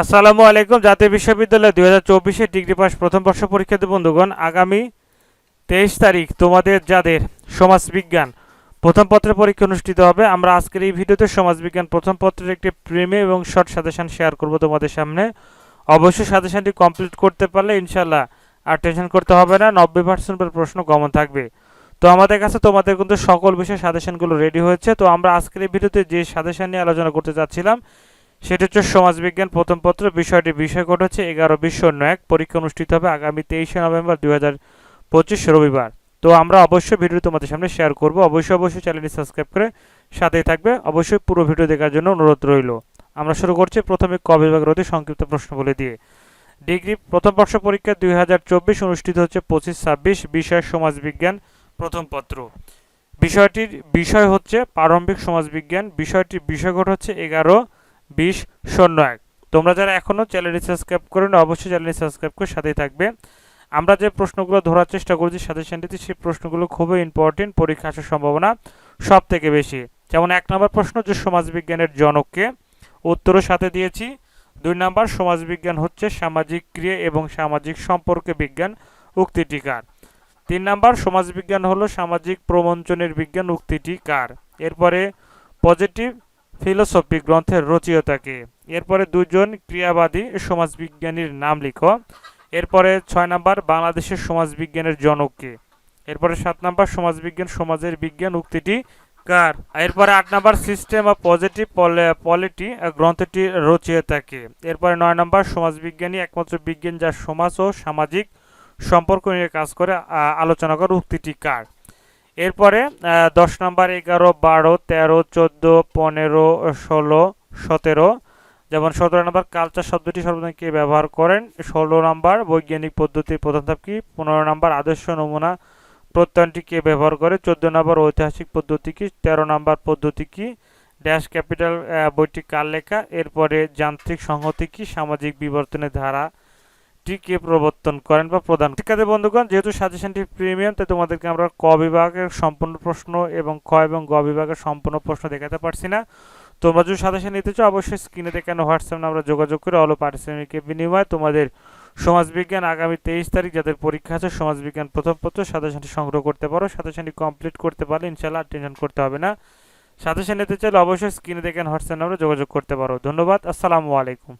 আসসালামু আলাইকুম, জাতীয় বিশ্ববিদ্যালয় দুই হাজার চব্বিশে ডিগ্রি পাস প্রথম বর্ষ পরীক্ষার্থী বন্ধুগণ। আগামী তেইশ তারিখ তোমাদের যাদের সমাজবিজ্ঞান প্রথম পত্রের পরীক্ষা অনুষ্ঠিত হবে, আমরা আজকের এই ভিডিওতে সমাজবিজ্ঞান প্রথম পত্রের একটি প্রেমে এবং শর্ট সাজেশন শেয়ার করব তোমাদের সামনে। অবশ্যই সাজেশনটি কমপ্লিট করতে পারলে ইনশাল্লাহ আর টেনশন করতে হবে না, নব্বই পার্সেন্ট প্রশ্ন কমন থাকবে। তো আমাদের কাছে তোমাদের কিন্তু সকল বিষয়ে সাজেশনগুলো রেডি হয়েছে। তো আমরা আজকের এই ভিডিওতে যে সাজেশন নিয়ে আলোচনা করতে চাচ্ছিলাম সেটা হচ্ছে সমাজবিজ্ঞান প্রথম পত্র। বিষয়টি বিষয় কোড হচ্ছে এগারো বিশ শূন্য এক। পরীক্ষা অনুষ্ঠিত হবে আগামী তেইশে নভেম্বর দুই হাজার পঁচিশ রবিবার। তো আমরা অবশ্যই ভিডিও তোমাদের সামনে শেয়ার করব। অবশ্যই অবশ্যই চ্যানেলটি সাবস্ক্রাইব করে সাথেই থাকবে। অবশ্যই পুরো ভিডিও দেখার জন্য অনুরোধ রইল। আমরা শুরু করছি প্রথমে ক বিভাগের অতি সংক্ষিপ্ত প্রশ্ন বলে দিয়ে। ডিগ্রি প্রথম বর্ষ পরীক্ষা দুই হাজার চব্বিশ অনুষ্ঠিত হচ্ছে পঁচিশ ছাব্বিশ। বিষয় সমাজবিজ্ঞান প্রথম পত্র। বিষয়টির বিষয় হচ্ছে প্রারম্ভিক সমাজবিজ্ঞান। বিষয়টির বিষয়কট হচ্ছে এগারো বিশ শূন্য এক। তোমরা যারা এখনও চ্যানেলটি সাবস্ক্রাইব করেন, অবশ্যই চ্যানেলটি সাবস্ক্রাইব করে সাথেই থাকবে। আমরা যে প্রশ্নগুলো ধরার চেষ্টা করছি সাজেশনটিতে, সেই প্রশ্নগুলো খুবই ইম্পর্টেন্ট পরীক্ষা আসার সম্ভাবনা সব থেকে বেশি। যেমন এক নম্বর প্রশ্ন, যে সমাজবিজ্ঞানের জনককে উত্তরের সাথে দিয়েছি। দুই নম্বর, সমাজবিজ্ঞান হচ্ছে সামাজিক ক্রিয়া এবং সামাজিক সম্পর্কে বিজ্ঞান উক্তিটি কার? তিন নম্বর, সমাজবিজ্ঞান হলো সামাজিক প্রবঞ্চনের বিজ্ঞান উক্তিটি কার? এরপরে পজিটিভ ফিলোসফি গ্রন্থের রচয়িতাকে। এরপরে দুজন ক্রিয়াবাদী সমাজবিজ্ঞানীর নাম লিখো। এরপরে ছয় নাম্বার বাংলাদেশের সমাজবিজ্ঞানের জনককে। এরপরে সাত নাম্বার সমাজবিজ্ঞান সমাজের বিজ্ঞান উক্তিটি কার? এরপরে আট number system of positive polity গ্রন্থটি রচয়িতাকে। এরপরে নয় নাম্বার সমাজবিজ্ঞানী একমাত্র বিজ্ঞান যা সমাজ ও সামাজিক সম্পর্ক নিয়ে কাজ করে আলোচনা করে উক্তিটি কার? এরপরে দশ নাম্বার এগারো, বারো, তেরো, চোদ্দ, পনেরো, ষোলো, সতেরো। যেমন সতেরো নাম্বার কালচার শব্দটি সর্বদা কে ব্যবহার করেন? ষোলো নাম্বার, বৈজ্ঞানিক পদ্ধতির প্রধান ধাপ কি? পনেরো নাম্বার, আদর্শ নমুনা প্রত্যয়নটি কে ব্যবহার করে? চোদ্দ নাম্বার, ঐতিহাসিক পদ্ধতি কি? তেরো নাম্বার পদ্ধতি কি? ড্যাশ ক্যাপিটাল বইটি কার লেখা? এরপরে যান্ত্রিক সংহতি কি? সামাজিক বিবর্তনের ধারা টি কে প্রবর্তন করেন বা প্রদান শিক্ষার্থী বন্ধুগণ, যেহেতু সাজেশনটি প্রিমিয়াম তাই তোমাদেরকে আমরা ক বিভাগের সম্পূর্ণ প্রশ্ন এবং খ এবং গ বিভাগের সম্পূর্ণ প্রশ্ন দেখাতে পারছি না। তোমরা যদি সাজেশন নিতে চাও, অবশ্যই স্ক্রিনে দেখানো হোয়াটসঅ্যাপ আমরা যোগাযোগ করে অল পারিশ্রমিকের বিনিময়ে তোমাদের সমাজবিজ্ঞান আগামী তেইশ তারিখ যাদের পরীক্ষা আছে, সমাজবিজ্ঞান প্রথম পত্র সাজেশনটি সংগ্রহ করতে পারো। সাজেশনটি কমপ্লিট করতে পারলে ইনশাল্লাহ টেনশন করতে হবে না। সাজেশন নিতে চাইলে অবশ্যই স্ক্রিনে দেখেন হোয়াটসঅ্যাপ নাম্বারে যোগাযোগ করতে পারো। ধন্যবাদ, আসসালামু আলাইকুম।